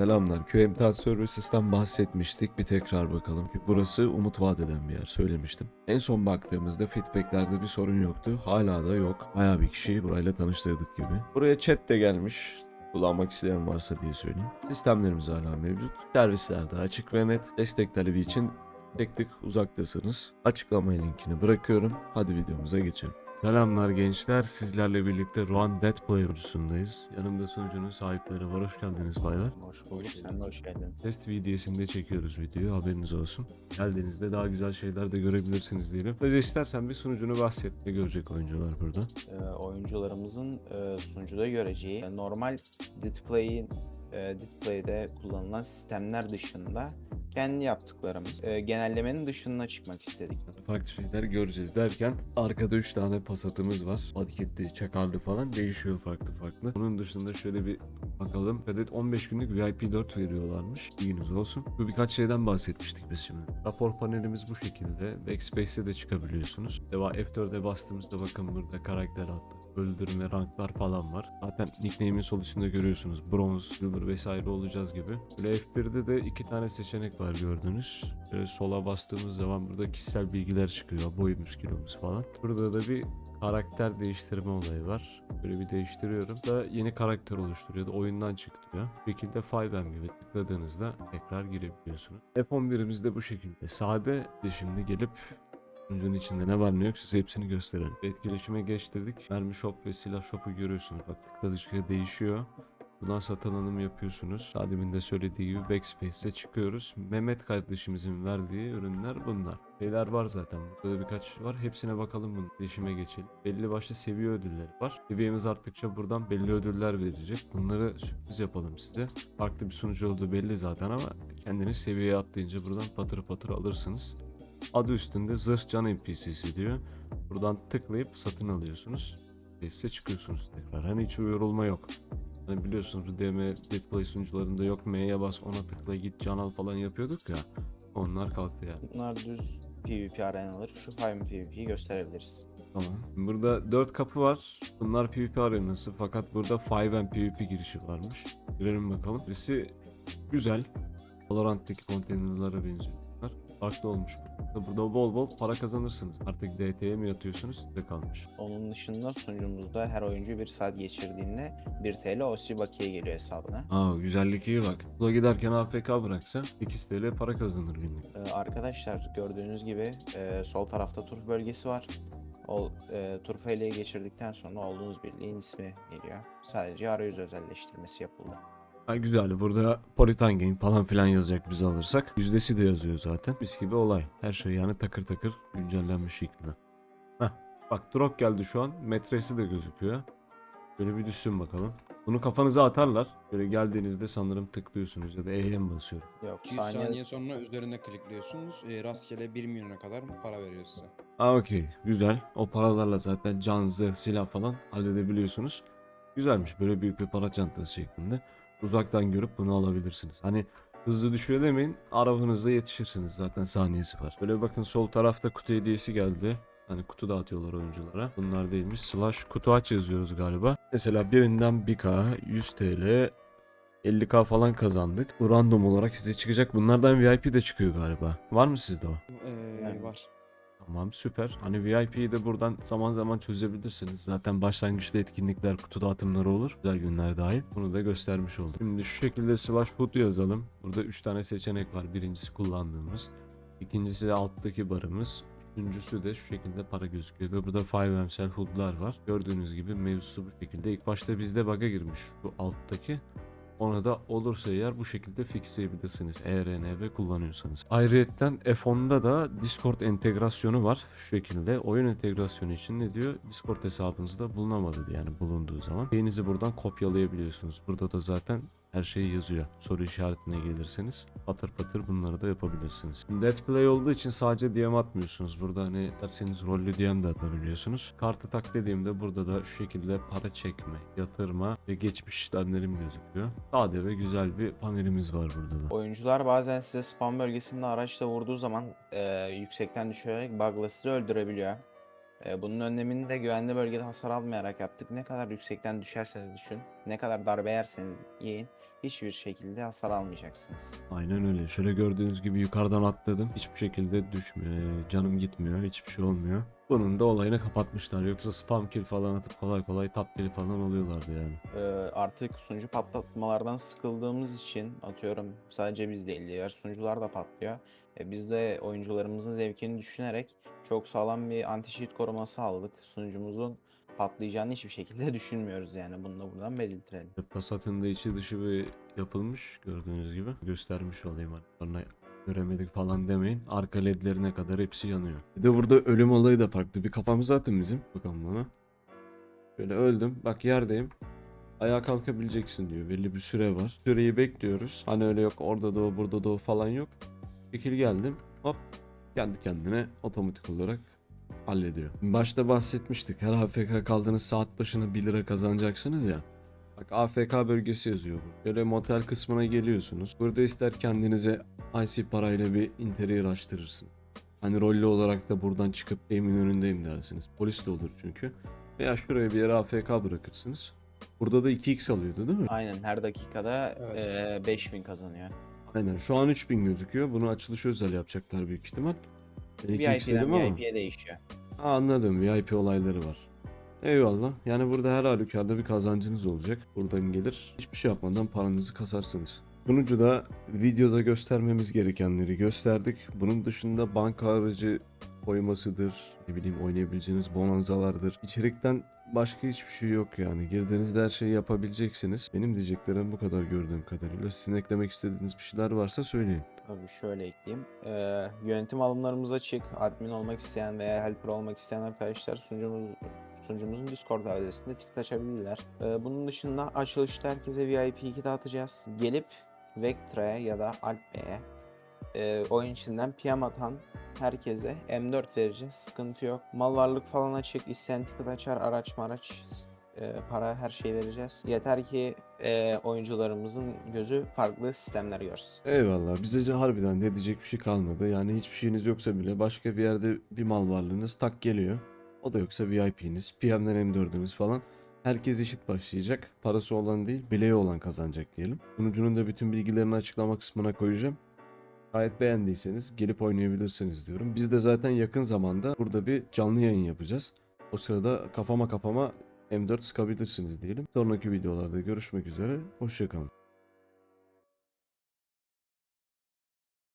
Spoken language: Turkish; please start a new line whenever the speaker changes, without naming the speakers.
Selamlar. Köy Emtia Services'ten bahsetmiştik. Bir tekrar bakalım. Burası umut vaat eden bir yer söylemiştim. En son baktığımızda feedbacklerde bir sorun yoktu. Hala da yok. Bayağı bir kişiyi burayla tanıştırdık gibi. Buraya chat de gelmiş. Kullanmak isteyen varsa diye söyleyeyim. Sistemlerimiz hala mevcut. Servisler de açık ve net. Destek talebi için tek tık uzaktasınız. Açıklama linkini bırakıyorum. Hadi videomuza geçelim. Selamlar gençler. Sizlerle birlikte Ruan Dead Play oyuncusundayız. Yanımda sunucunun sahipleri var. Hoş geldiniz baylar.
Hoş bulduk. Sen de hoş geldin.
Test videosunda çekiyoruz videoyu. Haberiniz olsun. Geldiğinizde daha güzel şeyler de görebilirsiniz diyelim. Önce istersen bir sunucunu bahset. Ne görecek oyuncular burada?
Ee, oyuncularımızın e, sunucuda göreceği e, normal Ditplay'in e, Ditplay'de kullanılan sistemler dışında kendi yaptıklarımız e, genellemenin dışına çıkmak istedik.
Farklı şeyler göreceğiz derken arkada 3 tane pasatımız var. Hareketli, çakarlı falan değişiyor farklı farklı. Onun dışında şöyle bir bakalım. Adet 15 günlük VIP 4 veriyorlarmış. İyiniz olsun. Bu birkaç şeyden bahsetmiştik biz şimdi. Rapor panelimiz bu şekilde. Backspace'e de çıkabiliyorsunuz. Deva F4'e bastığımızda bakın burada karakter adlı öldürme ranklar falan var. Zaten nickname'in sol üstünde görüyorsunuz. Bronze, silver vesaire olacağız gibi. Böyle F1'de de iki tane seçenek var gördüğünüz. Böyle sola bastığımız zaman burada kişisel bilgiler çıkıyor. Boyumuz, kilomuz falan. Burada da bir karakter değiştirme olayı var. Böyle bir değiştiriyorum da yeni karakter oluşturuyor da oyundan çıktı diyor. Bu şekilde 5M gibi tıkladığınızda tekrar girebiliyorsunuz. F11'imiz de bu şekilde. Sade de şimdi gelip Sunucunun içinde ne var ne yok size hepsini gösterelim. Etkileşime geç dedik. Mermi shop ve silah shop'u görüyorsunuz. Bak tıkladıkça değişiyor. Buradan satın alım yapıyorsunuz. Adem'in de söylediği gibi Backspace'e çıkıyoruz. Mehmet kardeşimizin verdiği ürünler bunlar. Şeyler var zaten. Burada da birkaç var. Hepsine bakalım bunun. Değişime geçelim. Belli başlı seviye ödülleri var. Seviyemiz arttıkça buradan belli ödüller verecek. Bunları sürpriz yapalım size. Farklı bir sunucu olduğu belli zaten ama kendiniz seviyeye atlayınca buradan patır patır alırsınız. Adı üstünde zırh can NPC'si diyor. Buradan tıklayıp satın alıyorsunuz. Size çıkıyorsunuz tekrar. Hani hiç yorulma yok. Hani biliyorsunuz DM Deadplay sunucularında yok M'ye bas ona tıkla git can al falan yapıyorduk ya. Onlar kalktı yani.
Bunlar düz PvP arenaları. Şu 5 PvP'yi gösterebiliriz.
Tamam. Burada 4 kapı var. Bunlar PvP arenası fakat burada 5M PvP girişi varmış. Girelim bakalım. Birisi güzel. Valorant'taki konteynerlara benziyor. Farklı olmuş. Burada bol bol para kazanırsınız. Artık DT'ye mi yatıyorsunuz size kalmış.
Onun dışında sunucumuzda her oyuncu bir saat geçirdiğinde 1 TL OC bakiye geliyor hesabına.
Aa güzellik iyi bak. Bula giderken AFK bıraksa 8 TL para kazanır günlük.
Ee, arkadaşlar gördüğünüz gibi e, sol tarafta turf bölgesi var. O e, turfa geçirdikten sonra olduğunuz birliğin ismi geliyor. Sadece arayüz özelleştirmesi yapıldı.
Ha güzel. Burada Politan Game falan filan yazacak biz alırsak. Yüzdesi de yazıyor zaten. Mis gibi olay. Her şey yani takır takır güncellenmiş şeklinde. Heh. Bak drop geldi şu an. Metresi de gözüküyor. Böyle bir düşsün bakalım. Bunu kafanıza atarlar. Böyle geldiğinizde sanırım tıklıyorsunuz ya da E'ye mi basıyorum?
Yok
200 saniye, sonra üzerine klikliyorsunuz. E, rastgele 1 milyona kadar para veriyor size.
Aa okey. Güzel. O paralarla zaten can, zırh, silah falan halledebiliyorsunuz. Güzelmiş. Böyle büyük bir para çantası şeklinde. Uzaktan görüp bunu alabilirsiniz. Hani hızlı düşüyor demeyin. Arabanızda yetişirsiniz. Zaten saniyesi var. Böyle bakın sol tarafta kutu hediyesi geldi. Hani kutu dağıtıyorlar oyunculara. Bunlar değilmiş. Slash kutu aç yazıyoruz galiba. Mesela birinden 1K, 100 TL, 50K falan kazandık. Bu random olarak size çıkacak. Bunlardan VIP de çıkıyor galiba. Var mı sizde o?
E,
Yani.
Var.
Tamam süper. Hani VIP'yi de buradan zaman zaman çözebilirsiniz. Zaten başlangıçta etkinlikler, kutu dağıtımları olur. Güzel günler dahil. Bunu da göstermiş oldum. Şimdi şu şekilde slash food yazalım. Burada 3 tane seçenek var. Birincisi kullandığımız. İkincisi de alttaki barımız. Üçüncüsü de şu şekilde para gözüküyor. Ve burada 5 MSL foodlar var. Gördüğünüz gibi mevzusu bu şekilde. İlk başta bizde bug'a girmiş şu alttaki. Ona da olursa eğer bu şekilde fixleyebilirsiniz ERNV kullanıyorsanız. Ayrıyetten F10'da da Discord entegrasyonu var. Şu şekilde oyun entegrasyonu için ne diyor? Discord hesabınızda bulunamadı yani bulunduğu zaman. Şeyinizi buradan kopyalayabiliyorsunuz. Burada da zaten her şey yazıyor. Soru işaretine gelirseniz patır patır bunları da yapabilirsiniz. Play olduğu için sadece DM atmıyorsunuz. Burada hani derseniz rollü DM de atabiliyorsunuz. Kartı tak dediğimde burada da şu şekilde para çekme, yatırma ve geçmiş işlemlerim gözüküyor. Sade ve güzel bir panelimiz var burada da.
Oyuncular bazen size spam bölgesinde araçla vurduğu zaman e, yüksekten düşürerek bug'la sizi öldürebiliyor. E, bunun önlemini de güvenli bölgede hasar almayarak yaptık. Ne kadar yüksekten düşerseniz düşün, ne kadar darbe yerseniz yiyin, hiçbir şekilde hasar almayacaksınız.
Aynen öyle. Şöyle gördüğünüz gibi yukarıdan atladım. Hiçbir şekilde düşmüyor. e, Canım gitmiyor. Hiçbir şey olmuyor. Bunun da olayını kapatmışlar. Yoksa spam kill falan atıp kolay kolay top kill falan oluyorlardı yani.
Ee, artık sunucu patlatmalardan sıkıldığımız için atıyorum sadece biz değil diğer sunucular da patlıyor. E, biz de oyuncularımızın zevkini düşünerek çok sağlam bir anti cheat koruması aldık. Sunucumuzun patlayacağını hiçbir şekilde düşünmüyoruz yani bunu da buradan belirtelim.
Passat'ın da içi dışı bir yapılmış gördüğünüz gibi. Göstermiş olayım sonra göremedik falan demeyin. Arka ledlerine kadar hepsi yanıyor. Bir de burada ölüm olayı da farklı. Bir kafamız atın bizim. Bakalım buna. Böyle öldüm. Bak yerdeyim. Ayağa kalkabileceksin diyor. Belli bir süre var. Süreyi bekliyoruz. Hani öyle yok orada da o burada da o falan yok. Şekil geldim. Hop. Kendi kendine otomatik olarak hallediyor. Başta bahsetmiştik. Her AFK kaldığınız saat başına 1 lira kazanacaksınız ya. Bak AFK bölgesi yazıyor bu. Böyle motel kısmına geliyorsunuz. Burada ister kendinize IC parayla bir interior açtırırsınız. Hani rollü olarak da buradan çıkıp emin önündeyim dersiniz. Polis de olur çünkü. Veya şuraya bir yere AFK bırakırsınız. Burada da 2x alıyordu değil mi?
Aynen her dakikada
Evet.
e, 5000 kazanıyor.
Aynen şu an 3000 gözüküyor. Bunu açılış özel yapacaklar büyük ihtimal. Ben 2x dedim
VIP'den
ama.
VIP'ye değişiyor.
Anladım VIP olayları var. Eyvallah. Yani burada her halükarda bir kazancınız olacak. Buradan gelir. Hiçbir şey yapmadan paranızı kasarsınız. Sunucuda videoda göstermemiz gerekenleri gösterdik. Bunun dışında banka aracı koymasıdır. Ne bileyim oynayabileceğiniz bonanzalardır. İçerikten başka hiçbir şey yok yani. Girdiğinizde her şeyi yapabileceksiniz. Benim diyeceklerim bu kadar gördüğüm kadarıyla. Sizin eklemek istediğiniz bir şeyler varsa söyleyin.
Tabii şöyle ekleyeyim. Ee, yönetim alımlarımız açık. Admin olmak isteyen veya helper olmak isteyen arkadaşlar sunucumuz sunucumuzun Discord adresinde ticket açabilirler. Ee, bunun dışında açılışta herkese VIP 2 dağıtacağız. Gelip Vectra'ya ya da Alp'e e, oyun içinden PM atan herkese M4 vereceğiz. Sıkıntı yok. Mal varlık falan açık. İsteyen ticket açar. Araç maraç e, para her şey vereceğiz. Yeter ki e, oyuncularımızın gözü farklı sistemler görsün.
Eyvallah. Bize harbiden de diyecek bir şey kalmadı. Yani hiçbir şeyiniz yoksa bile başka bir yerde bir mal varlığınız tak geliyor. O da yoksa VIP'niz, PM'den M4'ünüz falan. Herkes eşit başlayacak. Parası olan değil, bileği olan kazanacak diyelim. Sunucunun da bütün bilgilerini açıklama kısmına koyacağım. Gayet beğendiyseniz gelip oynayabilirsiniz diyorum. Biz de zaten yakın zamanda burada bir canlı yayın yapacağız. O sırada kafama kafama M4 sıkabilirsiniz diyelim. Sonraki videolarda görüşmek üzere. Hoşçakalın.